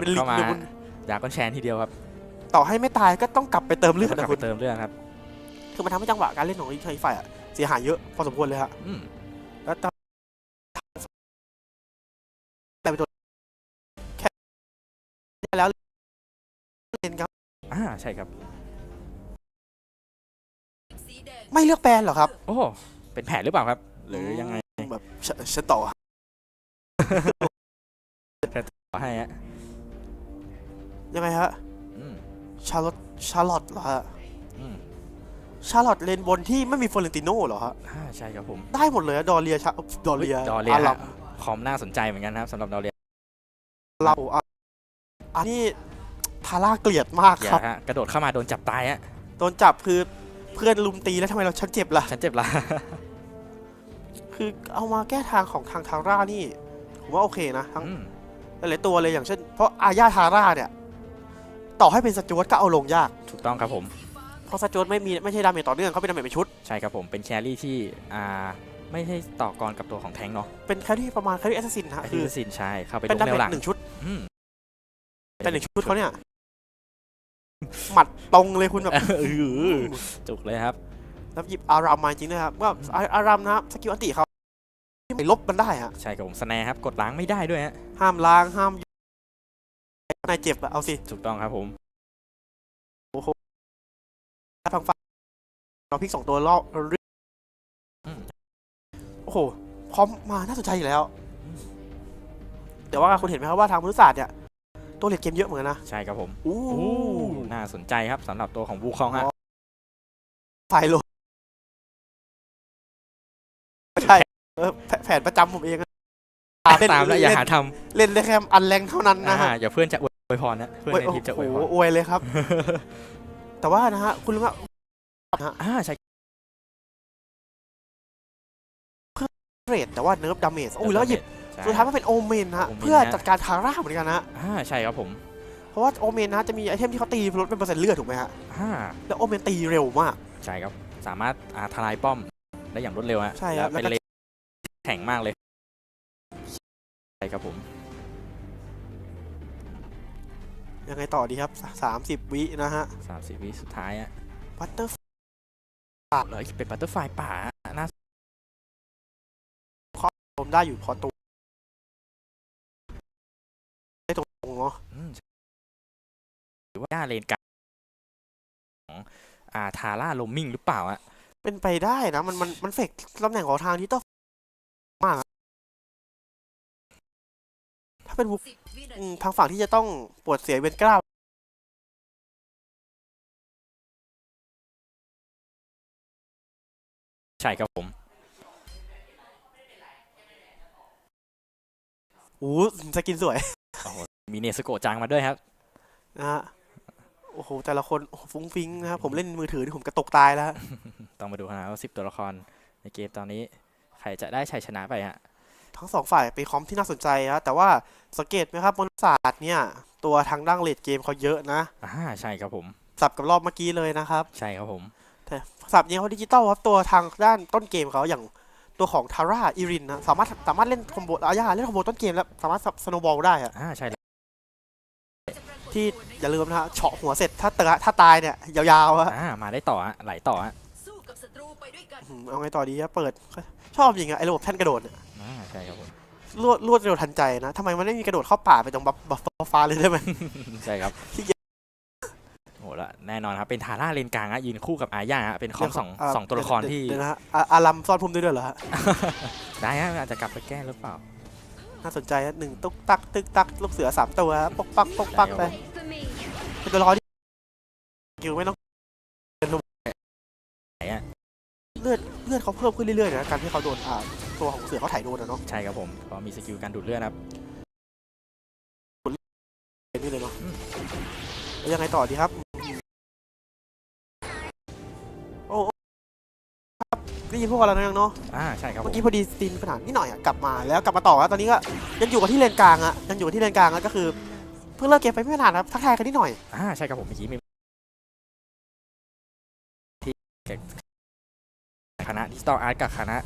เป็นลิงเข้ามาเดี๋ยวคุณดราก้อนแชนทีเดียวครับต่อให้ไม่ตายก็ต้องกลับไปเติมเลือดแล้วก็นะกลับคุไปณเติมเลือดครับคือมันทำให้จังหวะการเล่นของอีกฝ่ายอะเสียหายเยอะพอสมควรเลยฮะอืมแล้วตแต่เป็นตัวแค่แล้วเล่นครับอ่าใช่ครับ ไม่เลือกแบนเหรอครับโอ้เป็นแผนหรือเปล่าครับ หรือยังไงแบบฉฉันต่อ ขอให้ฮะ ยังไงฮะอืมชาร์ลอตชาร์ลอตเหรอฮะอืมชาร์ลอตเลนบนที่ไม่มีฟลอเรนติโน่เหรอฮะอ่าใช่ครับผมได้หมดเลยอะดอเรียชาดอเรียดอเรียอาหรัฮะบคอมน่าสนใจเหมือนกันนะครับสำหรับดอเรียเราอะอันนี้ทาร่าเกลียดมากอย่าครับฮะกระโดดเข้ามาโดนจับตายฮะโดนจับคือเพื่อนลุมตีแล้วทำไมเราฉันเจ็บล่ะ ฉันเจ็บละคือเอามาแก้ทางของทางทาร่านี่ ผมว่าโอเคนะทั้งอืม หลายๆตัวเลยอย่างเช่น เพราะอาญาทาร่าเนี่ย ต่อให้เป็นสจวตก็เอาลงยาก ถูกต้องครับผม เพราะสจวตไม่มีไม่ใช่ดาเมจต่อเนื่องเขาเป็นดาเมจเป็นชุด ใช่ครับผม เป็นแครี่ที่อ่าไม่ใช่ต่อกรกับตัวของแทงค์เนาะเป็นแครี่ประมาณแครี่แอสซัสซินฮะไอ้คืที่อสินใช่เข้าไปเป็นลดางแนเมวจหลังหนึ่งชุด อืม แต่หนึ่งชุดเขาเนี่ย หมัดตรงเลยคุณแบบ เออจุกเลยครับ แล้วหยิบอารามมาจริงนะครับว่าอาอารามนะครับสกิลอันติเขาไม่ลบมันได้ฮะใช่ครับผมสแนร์ครับ กดล้างไม่ได้ด้วยฮะ ห้ามล้างห้าม นายเจ็บอะเอาสิถูกต้องครับผมทางฝั่งเราพลิกสองตัวรอบเรื่อยอืมโอ้โหพร้อมมาน่าสนใจอยู่แล้ว แต่ว่าคุณเห็นไหมครับว่าทางมนุษยศาสตร์เนี่ย ตัวเลดเกมเยอะเหมือนกันนะ ใช่ครับผมอู้โอ้น่าสนใจครับสำหรับตัวของวูคองฮะไฟโลไม่ใช่เออแผแผนประจำผมเอง อะเล่นตามแล้วอย่าเล่นหาทเล่นได้แค่อันแรงเท่านั้นำนะฮะอ่าอย่าเพื่อนจะอวยพรนะ เพื่อนในทีมจะอวยพรโโหอวยเลยครับ แต่ว่านะฮะคุณรู้ไหมอ่าใช่เรทแต่ว่าเนิร์ฟดาเมจโอ้ยแล้วหยิบใช่ สุดท้ายมันเป็นโอเมนนะฮะโอเมนเพื่อนะจัดการทาร่าเหมือนกันนะอ่าใช่ครับผมเพราะว่าโอเมนนะจะมีไอเทมที่เขาตีลดเป็นเปอร์เซ็นต์เลือดถูกไหมฮะอ่าแล้วโอเมนตีเร็วมาก ใช่ครับ สามารถอ่าทลายป้อมได้อย่างรวดเร็วฮะใช่ครับแล้วเป็นแล้วก็เลนแข็งมากเลยใช่ ครับผม ยังไงต่อดีครับสามสิบวินะฮะสามสิบวิสุดท้ายอะบัตเตอร์เลยเป็นบัตเตอร์ไฟป่าน่าผมได้อยู่พอตัวได้ตรงๆเนาะอืมหรือว่าหน้าเลนกลางของอ่าทาร่าโลมมิงหรือเปล่าอะเป็นไปได้นะ มันมันมันเฟกตำแหน่งของทางที่ต้อง ถ้าเป็นบุอืมทางฝั่งที่จะต้องปวดเสียเวนกล้าวใช่ครับผมอู้สกินสวยมีเนสโกะจังมาด้วยครับ นะฮะ โอ้โห แต่ละคนโอ้โหฟุ้งฟิ้งนะครับ ผมเล่นมือถือนี่ผมกระตกตายแล้วฮะต้องมาดูนะว่าสิบตัวละครในเกมตอนนี้ ใครจะได้ชัยชนะไปฮะ ทั้งสองฝ่ายเป็นคอมที่น่าสนใจนะแต่ว่าสังเกตไหมครับมนุษยศาสตร์เนี่ย ตัวทางด้านเลดเกมเขาเยอะนะอ่าใช่ครับผม สับกับรอบเมื่อกี้เลยนะครับ ใช่ครับผมแต่สับนี้เขาดิจิตอลครับตัวทางด้านต้นเกมเขาอย่างตัวของทาร่าอิรินนะสามารถสามารถเล่นคอมโบอาญาเล่นคอมโบต้นเกมแล้วสามารถสโนบอลได้อะอ่าใช่แล้วที่อย่าลืมนะฮะเฉาะหัวเสร็จถ้าเตะถ้าตายเนี่ยยาวๆฮะอ่ามาได้ต่อฮะไหลต่อฮะสู้กับศัตรูไปด้วยกันอืมเอาไงต่อดีครับเปิด ชอบจริงอะไอ้ระบบแท่นกระโดดเนี่ย อ่าใช่ครับผมรวดรวดเร็วทันใจนะทำไมมันไม่มีกระโดดเข้าป่าไปตรงบัฟบัฟฟ้าเลยได้ไหม ใช่ครับขี้เกียจโหละแน่นอนครับเป็นทาร่าเลนกลางฮะยืนคู่กับอาญาฮะเป็นคอมสองาสองตัวละครที่เดี๋ยวนะฮะอ่าอารัมซ่อนพุ่มด้วยด้วยเหรอฮะได้ฮะอาจจะกลับไปแก้หรือเปล่า น่าสนใจนะหนึ่งตุ๊กตักตึกตักลูกเสือสามตัวปกปักปกปักไปได้เป็นตัวละครที่คิวไม่ต้องไหนอะ เลือดเลือดเขาเพิ่มขึ้นเรื่อยๆนะการที่เขาโดนอ่า ตัวของเสือเขาถ่ายโดนอะเนาะใช่ครับผมเพราะมีสกิลการดูดเลือดครับเป็นนี่เลยเนาะอืมแล้วยังไงต่อดีครับโอ้โอ้ครับได้ยินพวกเราแล้วยังเนาะอ่าใช่ครับผเมื่มอกี้พอดีซีนปัญหานิดหน่อยอะกลับมาแล้วกลับมาต่อแล้วตอนนี้ก็ยังอยู่กับที่เลนกลางอะยังอยู่กับที่เลนกลางอะก็คือ เพิ่งเลิกเกมไปไม่นานนะครับทักทายกันนิดหน่อย อ่าใช่ครับผมเมื่อกี้มีที่คณะดิจิตอลอาร์ตกับคณะ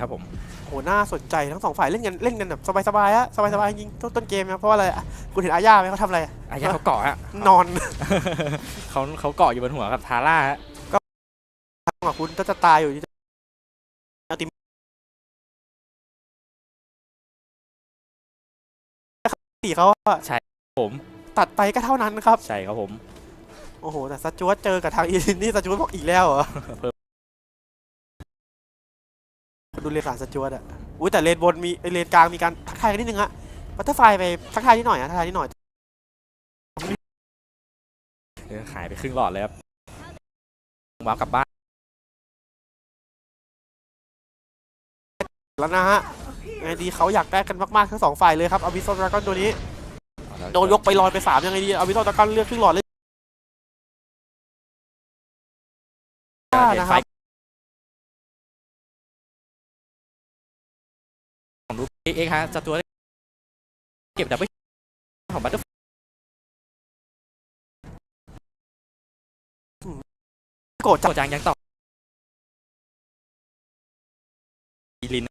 ครับผมโหน่าสนใจทั้งสองฝ่ายเล่นกันเล่นกันแบบสบายๆฮะสบายๆจริงต้นต้นเกมนะเพราะว่าอะไรอะคุณเห็นอาญาไหมเขาทำอะไรอะอายาเขาเกาะฮะนอน เขาเขาเกาะอยู่บนหัวกับทาร่าฮะอะคุณก็จะตายอยู่ที่เอาติมสี่เขาอะผมตัดไปก็เท่านั้นครับ ใช่ครับผม โอ้โห แต่สจวตเจอกับทางอีลินนี่สจวตบอกอีกแล้วเหรอเพิ่ม ดูเลนสารสจวตอะอุ้ยแต่เลนบนมีเอ้ยเลนกลางมีการทักทายกันนิดนึงอะบัตเตอร์ไฟไปทักทายนิดหน่อยอะทักทายนิดหน่อยเออหายไปครึ่งหลอดเลยครับวาร์ปกลับบ้านแล้วนะฮะยังไงดีเขาอยากได้กันมากๆทั้งสองฝ่ายเลยครับอวิโซดราก้อนตัวนี้โดนยกไปลอยไปสามยังไงดีอวิโซดราก้อนเลือกครึ่งหลอดเลยเห็นนะคไฟรับ ของรูปเอ็กซ์ฮะจะตัวเก็บดับเบิลของบัตเตอร์โกรธจัโจงจางยังต่ออีลิน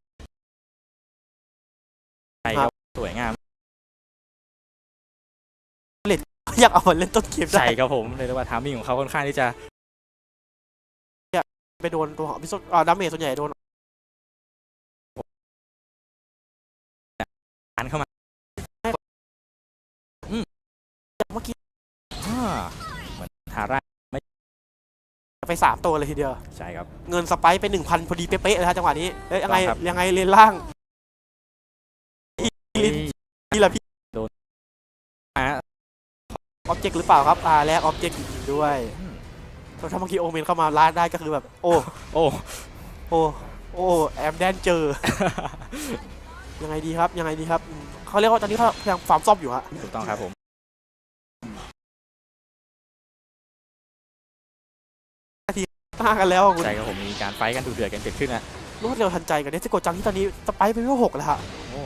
ใช่ครับสวยงามอยากเอามาเล่นต้นเกมได้ใช่ครับผมเลยกได้ว่าทามมิ่งของเขาค่อนข้างที่จะ ไปโดนตัวของอวิโซอ่าดาเมจส่วนใหญ่โดน หมือนทาร่าไปสามตัวเลยทีเดียว ใช่ครับ เงินสไปค์ไปหนึ่งพันพอดีเป๊ะๆเลยฮะจังหวะนี้เอ้ยยังไงครับ ยังไงเลนล่างอีลินนี่แหละพี่อ่าออบเจกต์หรือเปล่าครับอ่าแลกออบเจกต์จริงๆด้วยอืมแล้วถ้าเมื่อกี้โอเมนเข้ามาลาดได้ก็คือแบบ โอ้โอ้โอ้โอ้แอมแดนเจอ ยังไงดีครับยังไงดีครับอืมเขาเรียกว่าตอนนี้เขาพยายามฟาร์มซ่อมอยู่ฮะ ถูกต้องครับผม ต้ากันแล้วคุณใช่ครับผมมีการไฟท์กันดูเดือดกันเกิดขึ้นนะรวดเร็วทันใจกับเนสโกจังที่ตอนนี้สไปไปที่หกแล้วฮะโอ้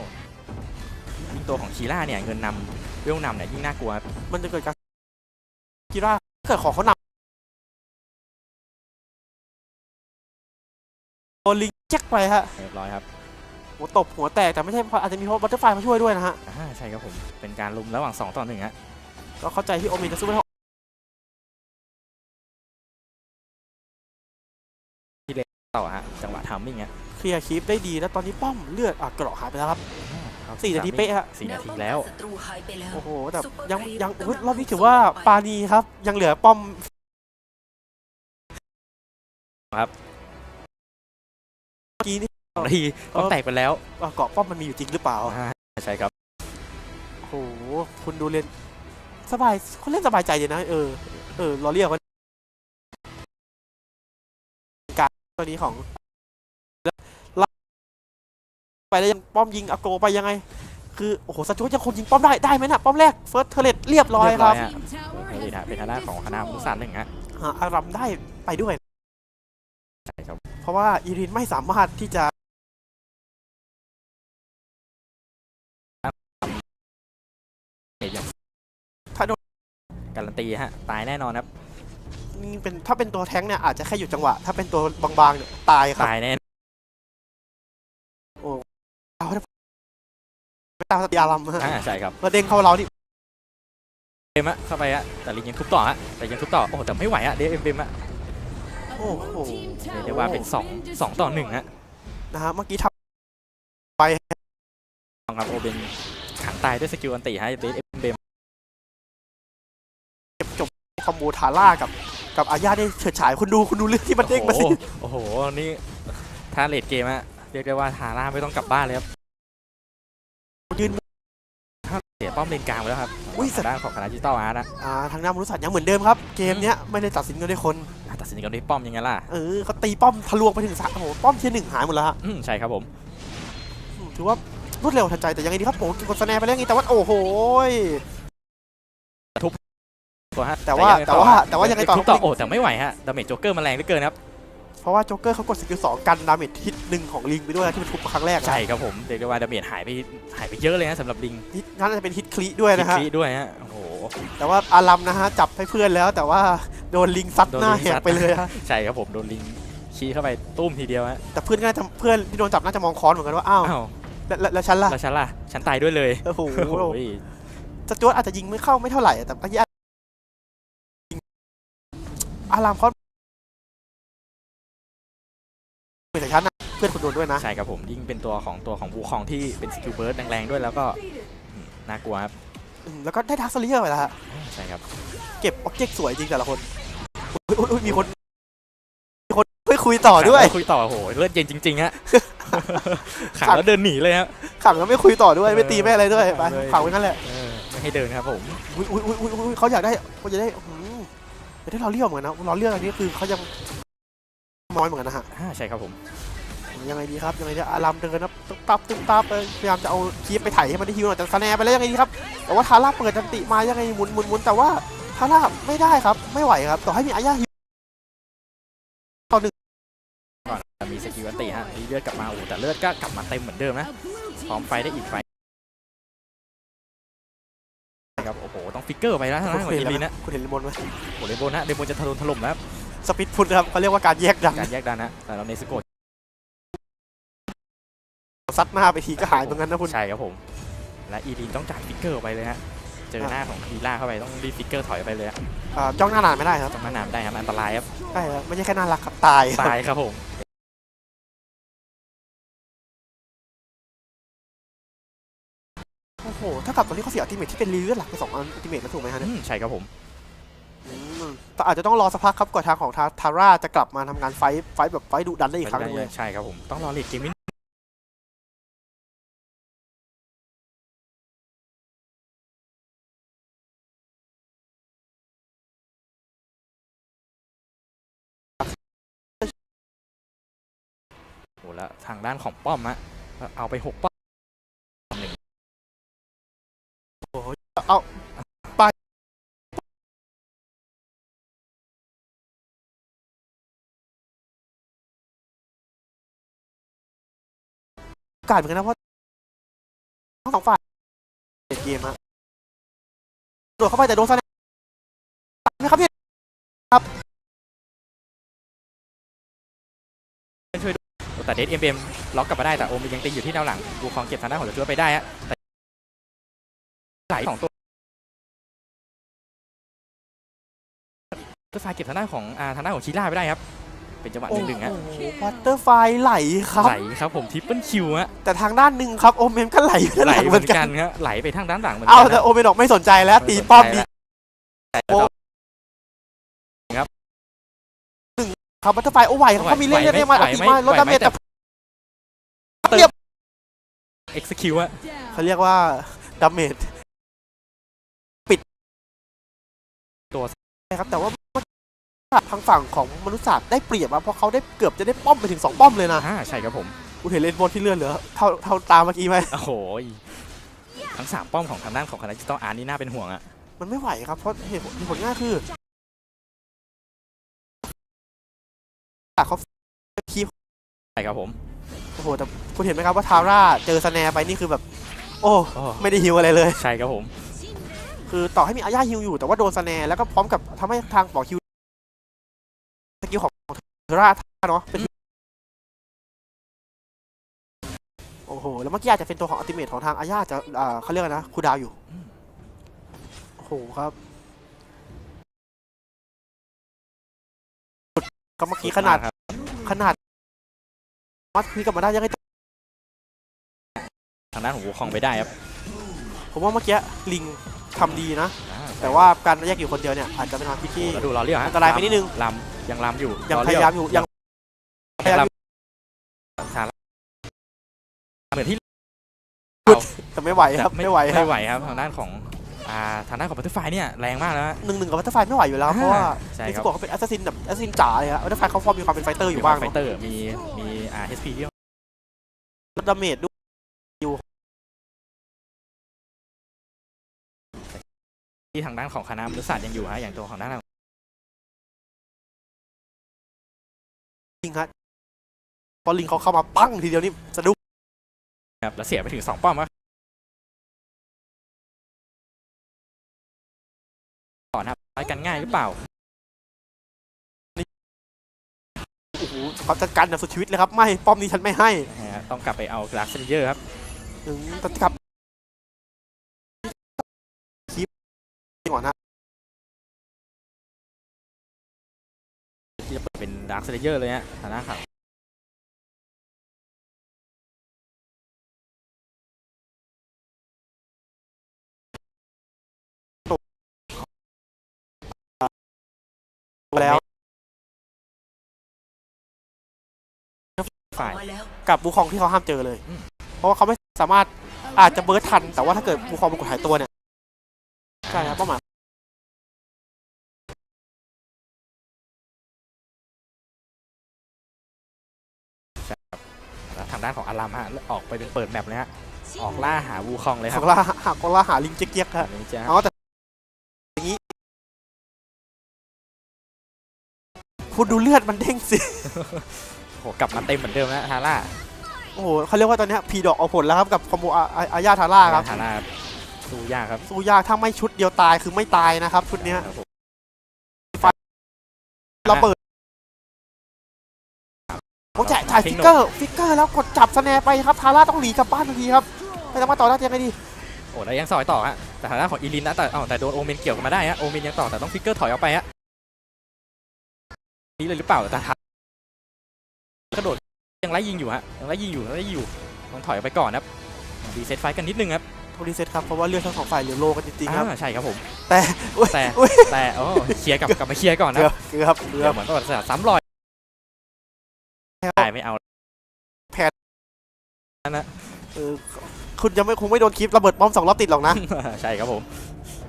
ยิ่งตัวของคีร่าเนี่ยเงินนำเวลนำเนี่ยยิ่งน่ากลัวครับมันจะเกิดการกีร่าเกิดของเขานำโดนลิงแจ็คไปฮะเรียบร้อยครับหัวตบหัวแตกแต่ไม่ใช่เพราะอาจจะมีเพราะบัตเตอร์ไฟมาช่วยด้วยนะฮะอ่าใช่ครับผมเป็นการลุมระหว่าง2ต่อ1ฮะก็เข้าใจที่โอเมนจะสู้ไม่ ต่อฮะจังหวะทามมิ่งฮะเคลียร์คลิปได้ดีแล้วตอนนี้ป้อมเลือดอะเกราะหายไปแล้วครับครับสี่นาทีเป๊ะฮะสี่นาทีแล้วศัตรูหายไปแล้วโอ้โหแต่ซุปเปอร์ยังครีปยังกำลังอุ๊ยรอบนี้ถือว่าปานีครับ ยังเหลือป้อมครับเมื่อกี้นี่สองนาทีต้องแตกไปแล้วอะเกาะป้อมมันมีอยู่จริงหรือเปล่าอ่าใช่ครับโอ้โหคุณดูเล่นสบายเขาเล่นสบายใจเลยนะเออเออเราเรียกว่า ตัวนี้ของแล้วไปแล้วยังป้อมยิงอาโกไปยังไง คือโอ้โหสจวตยังคนยิงป้อมได้ได้ไหมนะป้อมแรกเฟิร์สเทเลตเรียบร้อยครับฮะนี่นะเป็นทางด้านของคณะมุสานหนึ่งฮะหาอารัมได้ไปด้วยใช่ครับเพราะว่าอีรินไม่สามารถที่จะเอกยังถ้าโดนการันตีฮะตายแน่นอนครับ นี่เป็นถ้าเป็นตัวแท้งเนี่ยอาจจะแค่หยุดจังหวะ ถ้าเป็นตัวบางๆเนี่ยตายครับ ตายแน่เอาถ้าไม่ตามสติอารัมฮะอ่าใช่ครับแล้วเด้งเข้าเรานี่เอ็มอะเข้าไปฮะแต่ลิงยังทุบต่อฮะแต่ยังทุบต่อโอ้โหแต่ไม่ไหวอะเดฟเอ็มเอ็มอะโอ้โหเรียกได้ว่าเป็นสองสองต่อหนึ่งฮะนะฮะเมื่อกี้ทลองครับโอเบนขังตายด้วยสกิลอันติฮะเดฟเอ็มเอ็มำเก็บจบคอมโบทาร่ากับ กับอาญาได้เฉิดฉายคุณดูคุณดูเรื่องที่มันเด้งมาสิโอ้โห นี่ถ้าเลดเกมอะเรียกได้ว่าทาร่าไม่ต้องกลับบ้านเลยครับยืนเสียป้อมเลนกลางไปแล้วครับอุ้ยทางด้านของคณะดิจิตอลอาร์ตนะอ่าทางหน้ามนุษย์สัตว์ยังเหมือนเดิมครับ เกมเนี้ยไม่ได้ตัดสินกันด้วยคนอะตัดสินกันด้วยป้อมยังไงล่ะเออเขาตีป้อมทะลวงไปถึงสามโอ้โหป้อมเทียร์หนึ่งหายหมดแล้วฮะอืมใช่ครับผมอืมถือว่ารวดเร็วทันใจแต่ยังไงดีครับโอ้โหกดสแนร์ไปแล้วไงแต่ว่าโอ้โหย ตัวฮะแต่ว่ายังไงแต่ว่าแต่ว่ายังไงต่อทุบต่อโอ้แต่ไม่ไหวฮะดาเมจโจ๊กเกอร์มันแรงเหลือเกินครับเพราะว่าโจ๊กเกอร์เขากดสกิลสองกันดาเมจฮิตหนึ่งของลิงไปด้วยนะที่มันทุบครั้งแรกนะใช่ครับผมเรียกได้ว่าดาเมจหายไปหายไปเยอะเลยนะสำหรับลิงฮิตน่าจะเป็นฮิตคลีด้วยนะฮะคลิด้วยฮะโอ้โหแต่ว่าอารัมนะฮะจับให้เพื่อนแล้วแต่ว่าโดนลิงซัดโดนหน้าลิงแหซักดไปเลยฮะใช่ครับผมโดนลิงคีเข้าไปตุ้มทีเดียวฮะแต่เพื่อนก็น่าจะเพื่อนที่โดนจับน่าจะมองค้อนเหมือนกันว่าอ้าวอ้าวแล้วแล้วแล้วฉันล่ะแล้วฉันล่ะฉันตายด้วยเลยโอ้โหโอ้ยสจวตอาจจะยิงไม่เข้าไม่เท่าไหร่แต่เมื่อกี้ยิง อารามเขาเหมือนกับฉันนะเพื่อนคุณโดนด้วยนะ ใช่ครับผมยิ่งเป็นตัวของตัวของบูคองที่เป็นสกิลเบิร์ดแรงๆด้วยแล้วก็อืมน่ากลัวครับอืมแล้วก็ได้ทักษะเลียร์ไปแล้วฮะ ใช่ครับเก็บอ็อบเจกต์สวยจริงแต่ละคนอุ๊ยอุ๊ยอุ๊ยมีคน มีคนไม่คุยต่อด้วยขังแล้คุยต่อโอ้โหเลือดเย็นจริงๆฮะขังแล้วเดินหนีเลยครับขังแล้วไม่คุยต่อด้วยเออไม่ตีไม่อะไรด้วย ไปขังเลย ขังไว้นั่นแหละ เออไม่ให้เดินครับผม อุ้ยอุ้ยอุ้ยอุ้ยอุ๊ยเขาอยากได้เขาจะได้อืม อยากได้เราเรียกเหมือนกันนะเราเรียกอันนี้คือเขายังน้อยเหมือนกันนะฮะอ่าใช่ครับผมยังไงดีครับยังไงดีอารามเดินนะตึ๊บตับตึ๊บตับเออพยายามจะเอาคีบไปไถ่ให้มันได้ฮิวหน่อยแต่สแนร์ไปแล้วยังไงดีครับแต่ว่าทาร่าเปิดจันติมายังไงหมุนหมุนหมุนแต่ว่าทาร่าไม่ได้ครับไม่ไหวครับต่อให้มีอาญาฮิวมีสกิลอันติฮะมีเลือดกลับมาโอ้โหแต่เลือดก็กลับมาเต็มเหมือนเดิมนะพร้อมไฟได้อีกไฟครับโอ้โหต้อง ฟิกเกอร์ไปแล้วทางด้านของคุณอีเห็นลีแล้วนะนะคุณเห็นเลมอนไหมโอ้โหเรนโบว์นะเรนโบว์จะถล่มถล่มแล้วสปิดพุทครับเขาเรียกว่าการแยกดันการแยกดันนะแต่เราเนสโกะซัดหน้าไปทีก็หายเหมือนกันนะคุณใช่ครับผมและอีลีนต้องจ่ายฟิกเกอร์ไปเลยฮะเจอหน้าของอีล่าเข้าไปต้องรีบฟิกเกอร์ถอยไปเลยฮะอ่าจ้องหน้านานไม่ได้ครับต้องมานานไม่ได้ครับอันตรายครับใช่ครับไม่ใช่แค่น่ารักครับตายครับตายครับผม โอ้โหถ้ากับตอนนี้เขาเสียอัลติเมทที่เป็นรีเลือดหลักไปสองอัลติเมทแล้วถูกไหมฮะเนี่ยอืมใช่ครับผมอืมแต่อาจจะต้องรอสักพักครับกว่าทางของทาทาร่าจะกลับมาทำงานไฟท์ไฟท์แบบไฟท์ดุดันได้อีกครั้งหนึงเลย ใช่ครับผมต้องรอเลดเกมนิดโอ้แล้วทางด้านของป้อมฮะเอาไปหกป้อม เอาไปกาสเหมือนกันนะเพราะทั้งสองฝ่ายเล่นเกมฮะโดดเข้าไปแต่โดนซะแนไหมครับพี่ครับช่วยแต่เดสเอ็มเอ็มล็อกกลับมาได้แต่โอมยังตีอยู่ที่แนวหลังบูคองเก็บทางด้านของเดอะจัวไปได้ฮะแต่ไหลสองตัว ตัวไฟเก็บทางด้านของอ่าทางด้านของชิล่าไปได้ครับ เป็นจังหวะหโอ้นึ่งหนึ่งฮะโหวัตเตอร์ไฟไหลครับ ไหลครับผมทิปเปิลคิวฮะแต่ทางด้านหนึ่งครับโอเมนก็ไหลอยู่ด้านไหลหลังเหเหมืมืออนนกักันนฮะไหลไปทางด้านหลังเหมือนเอากันแต่นะโอเมนออกไม่สนใจแล้วตีป้อมดีโอ้ครับครับบัตเตอร์ไฟโอ้ไหวครับเขามีเล่นเล่นได้มาไหวอัติไหมมาลดดาเมจไหวไหมแต่เรียบเอ็กซ์คิวฮะเขาเรียกว่าดาเมจปิดตัวใช่ครับแต่ว่า ทางฝั่งของมนุษย์ศาสตร์ได้เปรียบอะเพราะเขาได้เกือบจะได้ป้อมไปถึงสองป้อมเลยนะอ่าใช่ครับผมคุณเห็นเลนบนที่เลื่อนเหลือเท่าเท่าตามเมื่อกี้ไหมโอ้โหทั้งสามป้อมของทางด้านของคณะดิจิตอลอาร์นี่น่าเป็นห่วงอะมันไม่ไหวครับ เพราะเหตุผลเหตุผลง่ายคือเขาคีบใช่ครับผมโอ้โหแต่คุณเห็นไหมครับว่าทาร่าเจอสแนร์ไปนี่คือแบบ โอ้โอ้ไม่ได้ฮิวอะไรเลย ใช่ครับผม คือต่อให้มีอาญาฮิวอยู่แต่ว่าโดนสแนร์แล้วก็พร้อมกับทำให้ทางบอกฮิวส กิลของเทราท่าเนาะเป็นโอ้โห แล้วเมื่อกี้อาจจะเป็นตัวของอัลติเมทของทางอาญาจะอ่าเขาเรียกอะไรนะคูลดาวน์อยู่ โอ้โหครับก็เมื่อกี้ขนาดครับขนาดมัดคุยกลับมาได้ยังไงทางด้านของบูคองไปได้ครับ ผมว่าเมื่อกี้ลิงทำดีนะอ่ แต่ว่าการแยกอยู่คนเดียวเนี่ยอาจจะเป็นทางที่ที่ แล้วดูรอเรียวฮะอันตรายไปนิดนึง ลำยังลำอยู่ยังรพเรียายามอยู่ยังพยายามอยู่ทางเหมือนที่แต่ไม่ไหวครับไม่ไหวครัไม่บไหวครับทางด้านของอ่าทางด้านของบัตเตอร์ไฟเนี่ยแรงมากแล้วฮะหนึ่งหนึ่งกับบัตเตอร์ไฟไม่ไหวอยู่แล้วเพราะว่าใช่นิคสรับโกะเขาเป็นแอสซัสซินแบบแอสซัสซินจ๋าเลยครับบัตเตอร์ไฟเขาฟอร์มมีความเป็นไฟเตอร์อยู่บ้างไฟเนาะเตอร์มีมีอ่า HP ที่ลดดาเมจด้วย ที่ทางด้านของคณะมนุษยศาสตร์ยังอยู่ฮะอย่างตัวของด้านจริงครับพอลิงเขาเข้ามาปั้งทีเดียวนี่สะดุ้งครับแล้วเสียไปถึงสองป้อมวะก่อนครับไปกันง่ายหรือเปล่าโอ้โหโหเขาจัดการแบบสุดชีวิตเลยครับ ไม่ ป้อมนี้ฉันไม่ให้ นะฮะต้องกลับไปเอากราฟเซนเยอร์ครับ ถึงตัดกลับ ก่อนนะที่จะเปิดเป็นดาร์คเซนเยอร์เลยฮะฐานะครับแล้วฝ่ายมาแล้วกับบูคองที่เขาห้ามเจอเลยอืมเพราะว่าเขาไม่สามารถอาจจะเบิร์ดทัน แต่ว่าถ้าเกิดบูคองมันกดหายตัวเนี่ย ใช่ครับเป้าหมายแล้วทางด้านของอารามฮะออกไปเป็นเปิดแมปเลยฮะออกล่าหาวูคองเลยคขรัอบงล่าหากองล่าหาลิงเจ๊กๆครับอันนี้จะเอาแต่อย่างนี้คุณดูเลือดมันเด้งสิโหกลับมาเต็มเหมือนเดิมนะทาร่าโอ้โหเขาเรียกว่าตอนเนี้ยพีดอกเอาผลแล้วครับกับคอมโบอาอาอาญาทาร่าครับทาร่า สู้ยากครับสู้ยากถ้าไม่ชุดเดียวตายคือไม่ตายนะครับ ชุดเนี้ยครับผมเราเปิดผมจ่ายจ่ายฟิกเกอร์ฟิกเกอร์แล้วกดจับสแนร์ไปครับทาร่าต้องหนีกลับบ้านทันทีครับไม่สามารถต่อได้ยังไงดีโอ้แล้วยังซอยต่อฮะแต่ทางด้านของอีลินนะแต่เอ้าแต่โดนโอเมนเกี่ยวกันมาได้ฮะโอเมนยังต่อแต่ต้องฟิกเกอร์ถอยออกไปฮะนี่เลยหรือเปล่าแต่ทากระโดดยังไล่ยิงอยู่ฮะยังไล่ยิงอยู่ยังไล่ยิงอยู่ต้องถอยออกไปก่อนครับดีเซตไฟกันนิดนึงครับต้อง รีเซ็ตครับเพราะว่าเลือดทั้งสองฝ่ายเหลือโลกันจริงๆครับอ่าใช่ครับผม แต่อุ๊ยแต่อุ๊ยแต่โอ้เคลียร์กลับกลับมาเคลียร์ก่อนนะเกือบเกือบเกืเกืออบบเหมือนประวัติศาสตร์ซ้ำรอยตายไม่เอาเออคุณจะไม่คงไม่โดนคลิประเบิดป้อมสองรอบติดหรอกนะใช่ครับผม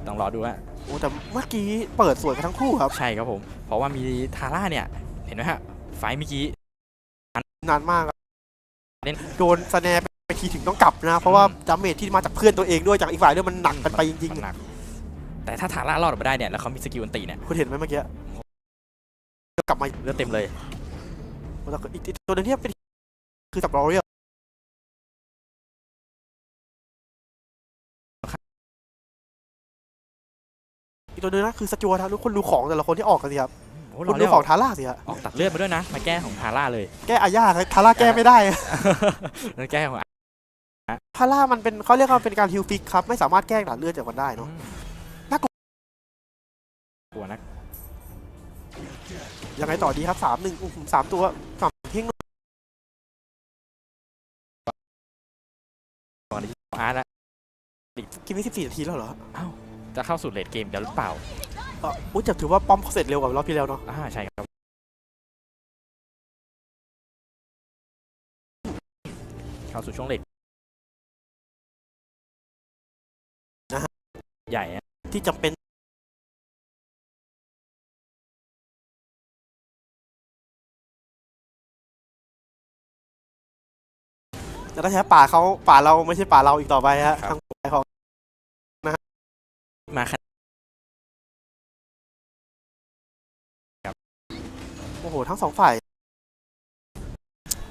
ต้องรอดูฮะโอ้แต่เมื่อกี้เปิดสวยกันทั้งคู่ครับ ใช่ครับผม เพราะว่ามีทาร่าเนี่ย เห็นไหมฮะไฟล์เมื่อกี้ นานมากครับเล่น โดนสแนร์ไป ทีถึงต้องกลับนะ เพราะว่าอืมดาเมจที่มาจากเพื่อนตัวเองด้วยจากอีกฝ่ายด้วยมันหนักกันไปจริงมันหนักแต่ถ้าทาร่ารอดออกมาได้เนี่ยแล้วเขามีสกิลอันตีเนี่ยๆคุณเห็นไหมเมื่อกี้กลับมาเลือดเต็มเลยแล้วก็อีกอีกตัวหนึงที่เป็นคือสับรอเรียลอีกตัวหนึงนะคือสจวตครับทุกคนดูของแต่ละคนที่ออกกันสิครับโอ้คุณเราดูเรียกของทาร่าสิฮะออกตัดเลือดมาด้วยนะ มาแก้ของทาร่าเลย แก้อาญาครับทาร่าแก้ไม่ได้แล้วแก้ของ ทาร่ามันเป็นเขาเรียกว่าเป็นการฮิลฟิกครับ ไม่สามารถแก้หลาดเลือดจากมันได้เนาะ น่ากลัว กลัวนะยังไงต่อดีครับสามหนึ่งสามตัวสามทิ้งก่อนที่อาร์ตอะกินนี่สิบสี่นาทีแล้วเหรอจะเข้าสู่เลดเกมเดี๋ยวหรือเปล่าเอออุ้ยจะถือว่าป้อมเขาเสร็จเร็วกว่ารอบที่แล้วเนาะอ่าใช่ครับ เข้าสู่ช่วงเลด ใหญ่อะที่จำเป็นแล้วก็ใช้ป่าเขาป่าเราไม่ใช่ป่าเราอีกต่อไปฮะทางฝ่ายของมาขนาดโอ้โหทั้งสองฝ่าย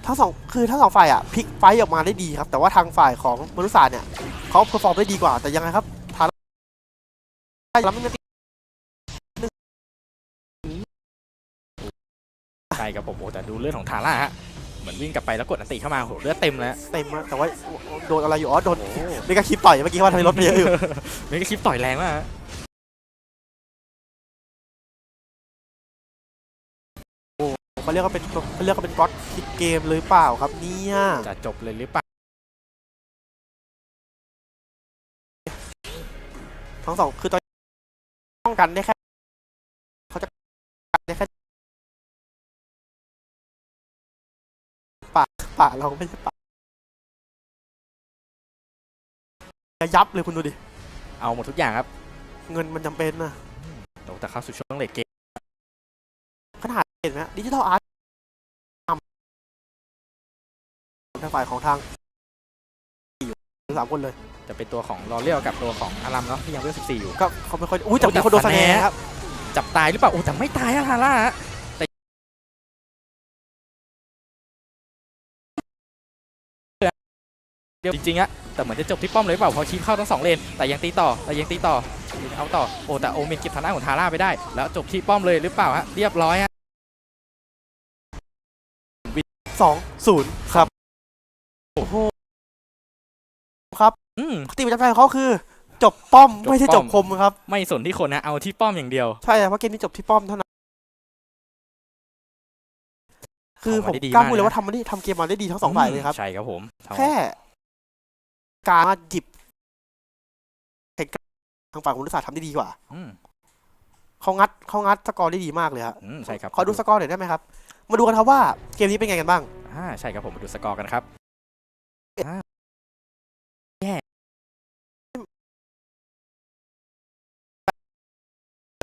ทั้งสองคือทั้งสองฝ่ายอะพลิกไฟต์ออกมาได้ดีครับ แต่ว่าทางฝ่ายของมนุษย์ศาสตร์เนี่ยเขาเพอร์ฟอร์มได้ดีกว่าแต่ยังไงครับทาร่า แล้วไม่ได้ใช่ครับผมโอ้แต่ดูเลือดของทาร่าฮะเหมือนวิ่งกลับไปแล้วกดอันติเข้ามาโหเลือดเต็มแล้วเต็มอะแต่ว่าโดนอะไรอยู่อ๋อโดนโอ้นี่ก็คลิปต่อยเมื่อกี้ว่าทำไมรถไปเยอะอยู่ไม่ก็คลิปต่อยแรงมากฮะเขาเรียกว่าเป็นเขาเรียกว่าเป็นก๊อตคิดเกมเลยเปล่าครับเนี่ยจะจบเลยหรือเปล่าทั้งสองคือตอนป้อง กันได้แค่เขาจะกันได้แค่ป่าป่าเราไม่ใช่ป่ายับเลยคุณดูดิ เอาหมดทุกอย่างครับ เงินมันจำเป็นนะโอ้แต่เข้าสู่ช่วงเลดเกมขนาดเห็นไหมดิจิทัลอาร์ตทางฝ่ายของทางอยู่สามคนเลย จะเป็นตัวของลอเรียลกับตัวของอารัมเนาะที่ยังเวล14 อยู่ ก็เขาไม่ค่อยอุ้ยแต่โอ้แต่มีคนโดนสแนร์สแนร์ครับ จับตายหรือเปล่าโอ้แต่ไม่ตายอะทาร่าฮะแต่เดี๋ยวจริงๆอะแต่เหมือนจะจบที่ป้อมเลยหรือเปล่าเพอชี้เข้าทั้งสองเลน แต่ยังตีต่อ แต่ยังตีต่อยังเอาต่อ โอ้แต่โอเมนเก็บทางด้านของทาร่าไปได้ แล้วจบที่ป้อมเลยหรือเปล่าฮะ เรียบร้อยฮะสองศูนย์ครับ อืมปกติประจำใจของเขาคือ จบป้อมจบไม่ใช่จบป้คอมมครับ ไม่สนที่คนนะ เอาที่ป้อมอย่างเดียว ใช่ครับเพราะเกมนี้จบที่ป้อมเท่านั้น คือผมทำมาได้ดีกล้าากพูดเลยนะว่าทำมาได้ทำเกมมาได้ดีทั้งสองฝ่ายเลยครับ ใช่ครับผมทำแค่ การมาหยิบเหตุการณ์ทางฝั่งของนุสาทำได้ดีกว่าอืมเขางัดเขางัดสกอร์ได้ดีมากเลยครับอืมใช่ครับ ขอดูสกอร์หน่อยได้ไหมครับ มาดูกันครับว่าเกมนี้เป็นไงกันบ้าง อ่า ใช่ครับผม มาดูสกอร์กันครับ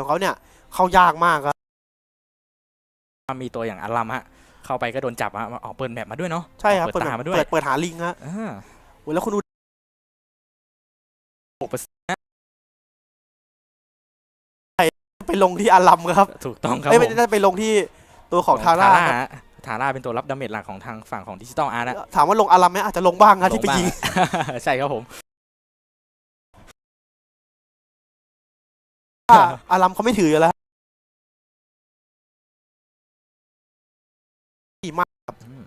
ของเขาเนี่ย เขายากมากครับ มีตัวอย่างอารัมฮะ เข้าไปก็โดนจับฮะออกเปิดแมปมาด้วยเนาะใช่ครับ เปิดตาแบบมาด้วยเปิดเปิดหาลิงฮะอ่าโอ้ยแล้วคุณดูหกเปอร์เซ็นต์ไปลงที่อารัมครับ ถูกต้องครับเอ้ยผไม่มได้ไปลงที่ตัวของทาร่าครับฮะทาร่าเป็นตัวรับดาเมจหลักของทางฝั่งของดิจิตอลอาร์นะ ถามว่าลงอารัมไหมอาจจะลงบ้างครับที่ไปยิงลงบ้าใช่ครับผม อารัมเขาไม่ถืออยู่แล้วดีมากอืม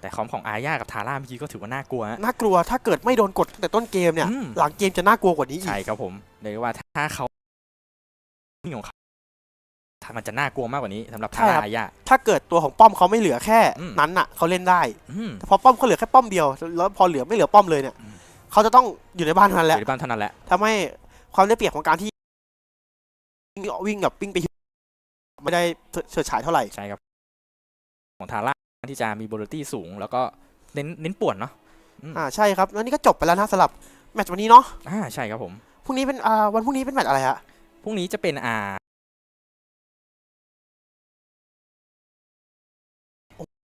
แต่คอมของอาญากับทาร่าเมื่อกี้ก็ถือว่าน่ากลัวฮะ น่ากลัวถ้าเกิดไม่โดนกดตั้งแต่ต้นเกมเนี่ย อืม หลังเกมจะน่ากลัวกว่านี้อีใช่กครับผมเรียกได้ว่าถ้าเขาวิ่งของเขาถ้ามันจะน่ากลัวมากกว่านี้สำหรับทาร่าอาญา ถ้าเกิดตัวของป้อมเขาไม่เหลือแค่อืม นั้นน่ะเขาเล่นได้อืม แต่พอป้อมเขาเหลือแค่ป้อมเดียว แล้วพอเหลือไม่เหลือป้อมเลยเนี่ยอืม เขาจะต้องอยู่ในบ้านเท่านั้นอแหละยู่ในบ้านเท่านั้นแหละ ทำให้ความได้เปรียบของการที่ วิ่งกับวิ่งไปไม่ได้เฉิดฉายเท่าไหร่ใช่ครับของทาร่าที่จะมีโบลตี้สูง แล้วก็เน้นเน้นป่วนเนาะอืมอ่าใช่ครับแล้วนี่ก็จบไปแล้วนะสำหรับแมตช์วันนี้เนาะอ่าใช่ครับผมพรุ่งนี้เป็นอ่าวันพรุ่งนี้เป็นแมตช์อะไรฮะพรุ่งนี้จะเป็นอ่า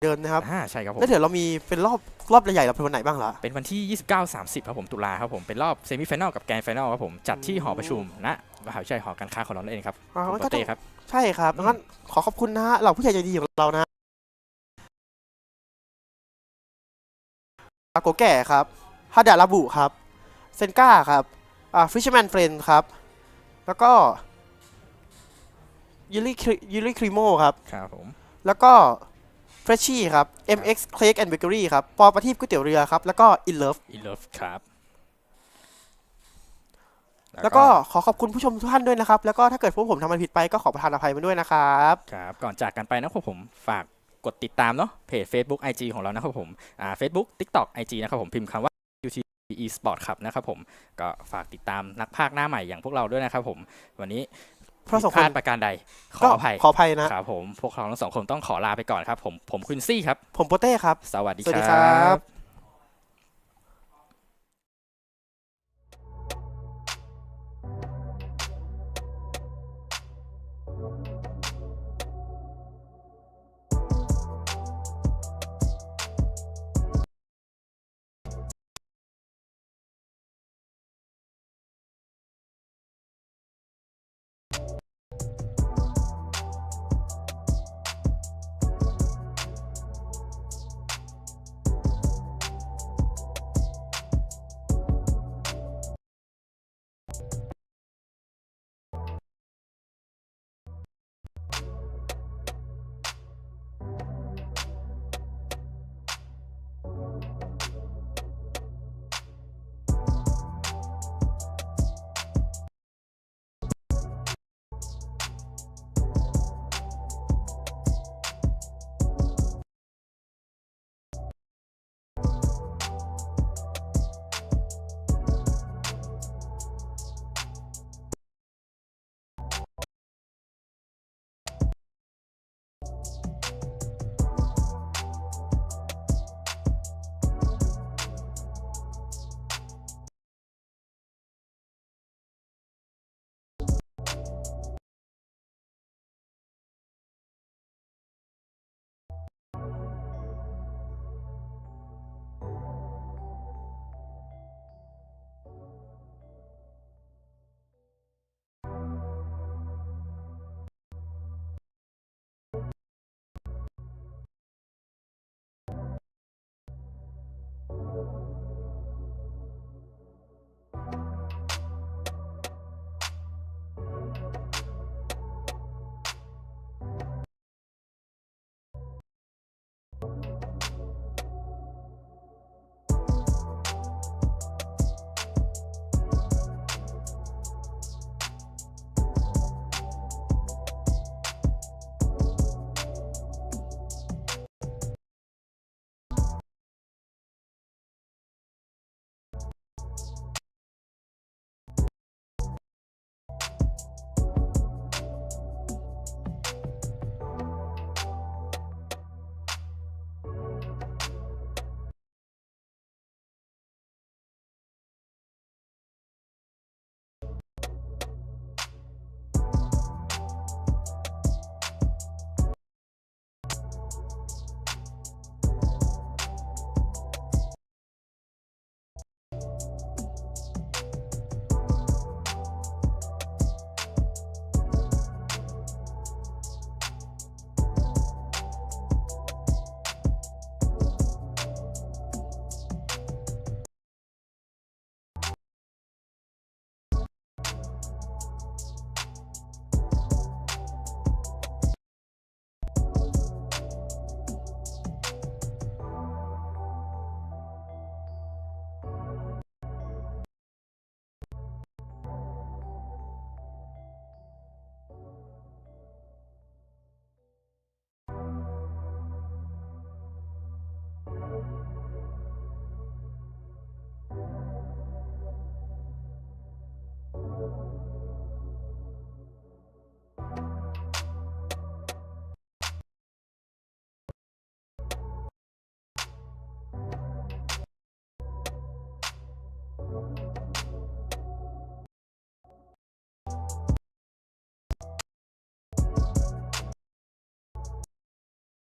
เดินนะครับอ่าใช่ครับผมแล้วเดี๋ยวเรามีเป็นรอบรอบใหญ่ๆเราเป็นวันไหนบ้างล่ะเป็นวันที่ 29 30 ครับผมตุลาครับผมเป็นรอบเซมิไฟแนลกับแกรนด์ไฟแนลครับผมจัดที่หอประชุมณ มหาวิทยาลัยหอการค้าของเรานั่นเองครับอ่าคุณงั้นโปก็ต้อง เต้ครับ ใช่ครับงั้นขอขอบคุณนะฮะเหล่าผู้ใหญ่ใจดีของเรานะอาโกแก่ครับฮาดาราบุครับ เซนก้าครับ อ่าฟิชแมนเฟรนครับ แล้วก็ยูริยูริคริโมครับ ครับผม แล้วก็เฟรชชี่ครับ MX Cake and Bakery ครับ ปอประทีปก๋วยเตี๋ยวเรือครับ แล้วก็ In Love อีเลิฟครับ แล้วก็ขอขอบคุณผู้ชมทุกท่านด้วยนะครับ แล้วก็ถ้าเกิดพวกผมทำอะไรผิดไปก็ขอประทานอภัยมาด้วยนะครับ ครับ ก่อนจากกันไปนะครับผมฝากกดติดตามเนาะเพจ Facebook IG ของเรานะครับผมอ่า Facebook TikTok IG นะครับผมพิมพ์คำว่า UT eSport ครับนะครับผมก็ฝากติดตามนักพากย์หน้าใหม่อย่างพวกเราด้วยนะครับผมวันนี้เพราะสองผิดคพลานดประการใด ขอก็อภัยขออภัยนะครับผมพวกเราทั้งสองคนต้องขอลาไปก่อนครับ ผมผมคุณซี่ครับ ผมโปเต้ครับ สวัสดีสวัสดีคครัรับบ